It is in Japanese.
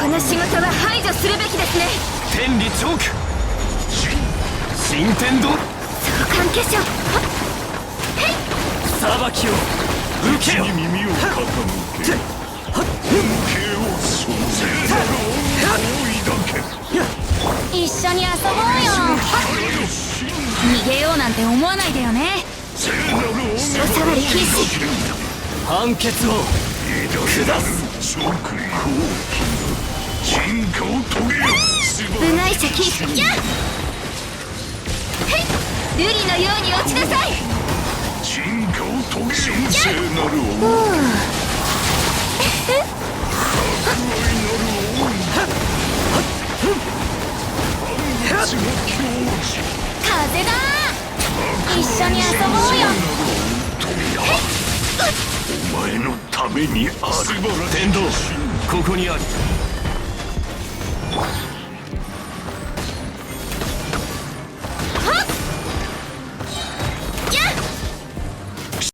この仕事は排除するべきですね。天理チョーク新天道相関化粧裁きを。受けよ。耳を傾け。恩恵を創生なる思いだけ。一緒に遊ぼうよ。逃げようなんて思わないでよね。お触り禁止。判決を下す食行進化を遂げよ部外者禁止やっへい。瑠璃のように落ちなさい進化を遂げよ神聖なる思い血の境地風だ一緒に遊ぼうよためにある。天道ここにある。